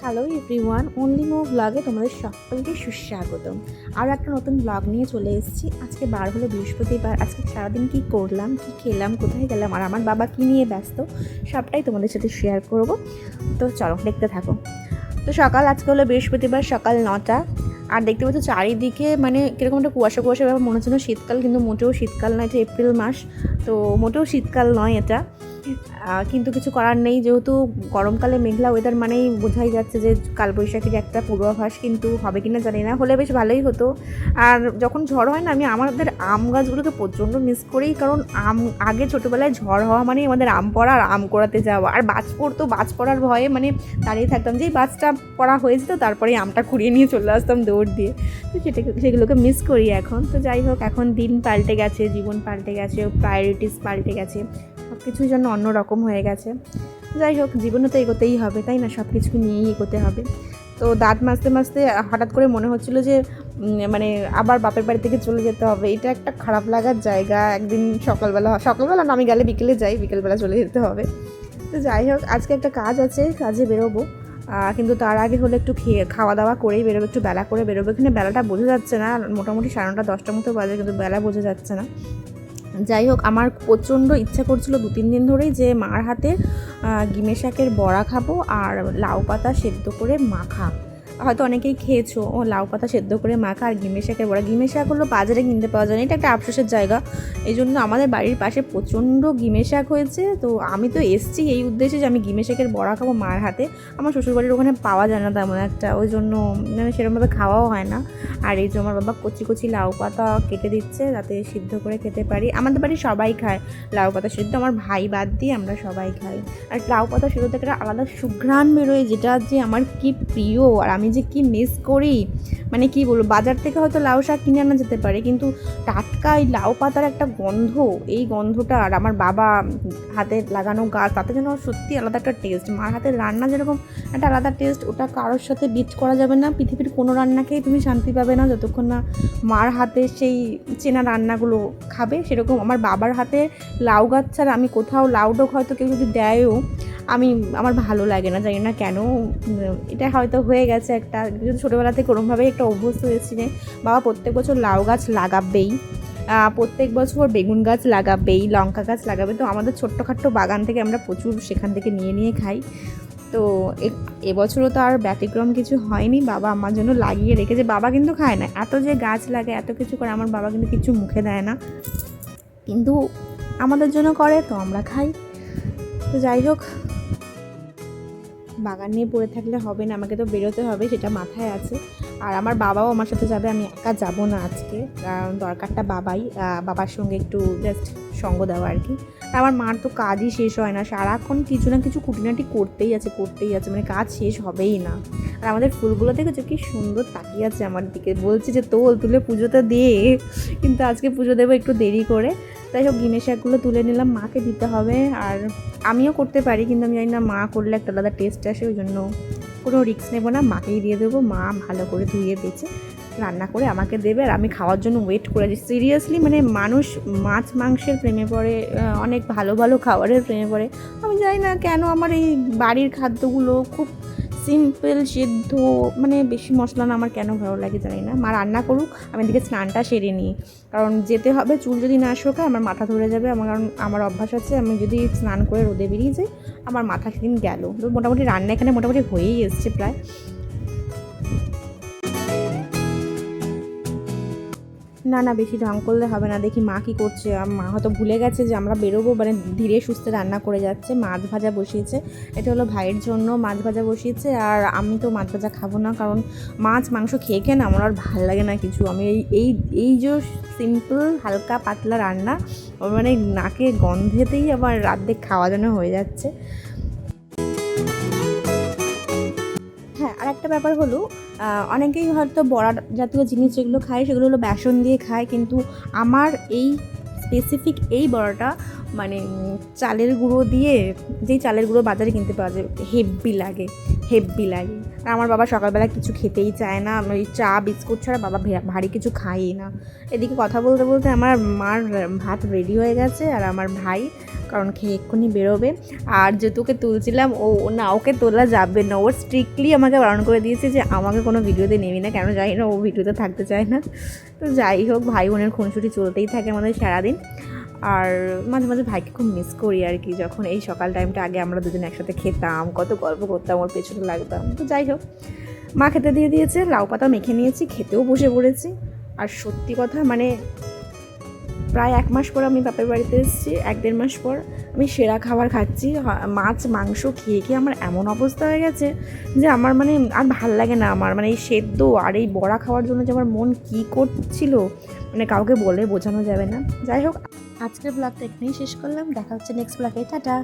Hello everyone only মো ব্লগে তোমাদের সকলকে সুস্বাগতম। আর একটা নতুন ব্লগ নিয়ে চলে এসেছি। আজকে বার হলো বৃহস্পতিবার, আজকে সারাদিন কী করলাম, কী খেলাম, কোথায় গেলাম, আর আমার বাবা কী নিয়ে ব্যস্ত, সবটাই তোমাদের সাথে শেয়ার করব। তো চলো, দেখতে থাকো। তো সকাল আজকে হলো বৃহস্পতিবার, সকাল নটা। আর দেখতে পাচ্ছ চারিদিকে মানে কীরকম একটা কুয়াশা কুয়াশা ব্যাপার, মনে হচ্ছে না শীতকাল, কিন্তু মোটেও শীতকাল নয় এটা এপ্রিল মাস। তো মোটেও শীতকাল নয় এটা। কিন্তু কিছু করার নেই। যেহেতু গরমকালে মেঘলা ওয়েদার মানেই বোঝাই যাচ্ছে যে কালবৈশাখীর একটা পূর্বাভাস কিন্তু হবে কিনা জানি না। হলে বেশ ভালোই হতো। আর যখন ঝড় হয় না, আমি আমাদের আম গাছগুলোকে প্রচণ্ড মিস করি। কারণ আম, আগে ছোটোবেলায় ঝড় হওয়া মানেই আমাদের আম পড়া আর আম করাতে যাওয়া। আর বাজ পড়তো, বাজ পড়ার ভয়ে মানে দাঁড়িয়ে থাকতাম যেই বাজটা পড়া হয়েছিল তারপরে আমটা কুড়িয়ে নিয়ে চলে আসতাম দৌড় দিয়ে। তো সেটা, সেগুলোকে মিস করি এখন। তো যাই হোক, এখন দিন পাল্টে গেছে, জীবন পাল্টে গেছে প্রায়োরিটিস পাল্টে গেছে। সব কিছুর জন্য অন্যরকম হয়ে গেছে। যাই হোক জীবনে তো এগোতেই হবে, তাই না? সব কিছু নিয়েই এগোতে হবে। তো দাঁত মাজতে মাজতে হঠাৎ করে মনে হচ্ছিল যে মানে আবার বাপের বাড়ি থেকে চলে যেতে হবে। এটা একটা খারাপ লাগার জায়গা। একদিন সকালবেলা সকালবেলা না, আমি গেলে বিকেলে যাই, বিকেলবেলা চলে যেতে হবে। তো যাই হোক, আজকে একটা কাজ আছে, কাজে বেরোবো। কিন্তু তার আগে হলে একটু খেয়ে খাওয়া দাওয়া করেই বেরোবো, একটু বেলা করে বেরোবো। এখানে বেলাটা বোঝা যাচ্ছে না, মোটামুটি সাড়ে নটা দশটার মতো বাজে, কিন্তু বেলা বোঝা যাচ্ছে না। যাই হোক, আমার প্রচণ্ড ইচ্ছা করছিল দু তিন দিন ধরেই যে মার হাতে গিমেশাকের গিমে শাকের বড়া খাব আর লাউ পাতা সেদ্ধ করে মাখা। হয়তো অনেকেই খেয়েছো। ও লাউ পাতা সেদ্ধ করে মাখা আর গিমে শাকের বড়া। গিমে শাক হলো বাজারে কিনতে পাওয়া যায় না। এটা একটা আফসোসের জায়গা। এই জন্য আমাদের বাড়ির পাশে প্রচণ্ড গিমে শাক হয়েছে। তো আমি তো এসছি এই উদ্দেশ্যে যে আমি গিমে শাকের বড়া খাব মার হাতে। আমার শ্বশুরবাড়ির ওখানে পাওয়া যায় না তেমন একটা। ওই জন্য মানে সেরকমভাবে খাওয়াও হয় না। আর এই যে আমার বাবা কচি কচি লাউ পাতা কেটে দিচ্ছে যাতে সিদ্ধ করে খেতে পারি। আমাদের বাড়ির সবাই খায় লাউ পাতা সিদ্ধ। আমার ভাই বাদ দিয়ে আমরা সবাই খাই। আর লাউ পাতা সিদ্ধ থেকে আলাদা সুঘ্রাণ বেরোয় যেটা যে আমার কি প্রিয়। আর আমি যে কি মিস করি? মানে কি বলব, বাজার থেকে হয়তো লাউ শাক কিনে আনা যেতে পারে, কিন্তু টাটকা এই লাউ পাতার একটা গন্ধ, এই গন্ধটা আর আমার বাবা হাতে লাগানো গাছ, তাতে যেন সত্যি আলাদা একটা টেস্ট মার হাতের রান্না যেরকম একটা আলাদা টেস্ট ওটা কারোর সাথে বিট করা যাবে না, পৃথিবীর কোনো রান্নাকেই তুমি শান্তি পাবে না, যতক্ষণ না মার হাতে সেই চেনা রান্নাগুলো খাবে, সেরকম আমার বাবার হাতে লাউ গাছ ছাড়া আমি কোথাও লাউ ডোক হয়তো কেউ যদি দেয়ও আমি, আমার ভালো লাগে না, জানি না কেন। এটা হয়তো হয়ে গেছে একটা ছোটোবেলা থেকে ওরমভাবেই একটা অভ্যস্ত হয়েছি বাবা প্রত্যেক বছর লাউ গাছ লাগাবেই। প্রত্যেক বছর বেগুন গাছ লাগাবেই, লঙ্কা গাছ লাগাবে। তো আমাদের ছোট্টখাট্ট বাগান থেকে আমরা প্রচুর সেখান থেকে নিয়ে নিয়ে খাই। তো এবছরও তো আর ব্যতিক্রম কিছু হয়নি। বাবা আমার জন্য লাগিয়ে রেখেছে। বাবা কিন্তু খায় না। এত যে গাছ লাগে, এত কিছু করে আমার বাবা কিন্তু কিছু মুখে দেয় না। কিন্তু আমাদের জন্য করে, তো আমরা খাই। তো যাই হোক বাগান নিয়ে পড়ে থাকলে হবে না, আমাকে তো বেরোতে হবে, সেটা মাথায় আছে। আর আমার বাবাও আমার সাথে যাবে, আমি একা যাব না আজকে। কারণ দরকারটা বাবাই বাবার সঙ্গে একটু জাস্ট সঙ্গ দেওয়া আর কি। আমার মার তো কাজই শেষ হয় না, সারাক্ষণ কিছু না কিছু খুঁটিনাটি করতেই আছে করতেই আছে মানে কাজ শেষ হবেই না। আর আমাদের ফুলগুলো দেখেছ, কি সুন্দর তাকিয়ে আছে আমার দিকে। বলছে যে, তোল, তুলে পুজোটা দে। কিন্তু আজকে পুজো দেবো একটু দেরি করে। তাই হোক গিনে শাকগুলো তুলে নিলাম, মাকে দিতে হবে। আর আমিও করতে পারি, কিন্তু আমি জানি না, মা করলে একটা আলাদা টেস্ট আসে, ওই জন্য কোনো রিস্ক নেব না, মাকেই দিয়ে দেবো। মা ভালো করে ধুয়ে বেছে রান্না করে আমাকে দেবে, আর আমি খাওয়ার জন্য ওয়েট করে আছি। সিরিয়াসলি মানে মানুষ মাছ মাংসের প্রেমে পড়ে অনেক ভালো ভালো খাবারের প্রেমে পড়ে। আমি জানি না কেন আমার এই বাড়ির খাদ্যগুলো খুব সিম্পল, সিদ্ধ মানে বেশি মশলা না আমার কেন ভালো লাগে জানি না। মা রান্না করুক, আমি এদিকে স্নানটা সেরে নিই। কারণ যেতে হবে, চুল যদি না শোকায় আমার মাথা ধরে যাবে। আমার কারণ আমার অভ্যাস আছে, আমি যদি স্নান করে রোদে বেরিয়ে যাই, আমার মাথা সেদিন গেল। তো মোটামুটি রান্না এখানে মোটামুটি হয়েই এসছে প্রায়। না না, বেশি ঢং করলে হবে না। দেখি মা কি করছে। মা হয়তো ভুলে গেছে যে আমরা বেরোবো। মানে ধীরে সুস্থে রান্না করে যাচ্ছে। মাছ ভাজা বসিয়েছে। এটা হলো ভাইয়ের জন্য মাছ ভাজা বসিয়েছে। আর আমি তো মাছ ভাজা খাব না, কারণ মাছ মাংস খেয়ে খেয়ে না আমার আর ভালো লাগে না কিছু। আমি এই এই এই যে সিম্পল হালকা, পাতলা রান্না আমার মানে নাকে গন্ধেতেই আবার রাত খাওয়া যেন হয়ে যাচ্ছে। একটা ব্যাপার হলো অনেকেই হয়তো বড়া জাতীয় জিনিস যেগুলো খায় সেগুলো হলো বেসন দিয়ে খায়, কিন্তু আমার এই স্পেসিফিক এই বড়াটা মানে চালের গুঁড়ো দিয়ে, যেই চালের গুঁড়ো বাজারে কিনতে পাওয়া যায়, হেভি লাগে। হেব্বি লাগে। আর আমার বাবা সকালবেলা কিছু খেতেই চায় না। ওই চা, বিস্কুট ছাড়া বাবা ভারী কিছু খায়ই না। এদিকে কথা বলতে বলতে আমার মার ভাত রেডি হয়ে গেছে আর আমার ভাই, কারণ খেয়ে এক্ষুনি বেরোবে। আর যে তোকে তুলছিলাম, ও না, ওকে তোলা যাবে না। ও স্ট্রিক্টলি আমাকে বারণ করে দিয়েছে যে, আমাকে কোনো ভিডিওতে নেবি না। কেন জানি না ও ভিডিওতে থাকতে চায় না। তো যাই হোক, ভাই বোনের খুনসুটি চলতেই থাকে আমাদের সারাদিন। আর মাঝে মাঝে ভাইকে খুব মিস করি আর কি, যখন এই সকাল টাইমটা আগে আমরা দুজন একসাথে খেতাম, কত গল্প করতাম, ওর পেছনে লাগতাম। তো যাই হোক, মা খেতে দিয়ে দিয়েছে, লাউ পাতা মেখে নিয়েছি, খেতেও বসে পড়েছি। আর সত্যি কথা মানে প্রায় এক মাস পর আমি বাপের বাড়িতে এসেছি, এক দেড় মাস পর আমি সেরা খাবার খাচ্ছি। মাছ, মাংস খেয়ে খেয়ে আমার এমন অবস্থা হয়ে গেছে যে আমার মানে আর ভালো লাগে না আমার মানে এই সেদ্ধ আর এই বড়া খাওয়ার জন্য যে আমার মন কী করছিল মানে কাউকে বলে বোঝানো যাবে না। যাই হোক আজকের ব্লগটা এখানেই শেষ করলাম। দেখা হচ্ছে নেক্সট ব্লগে টাটা।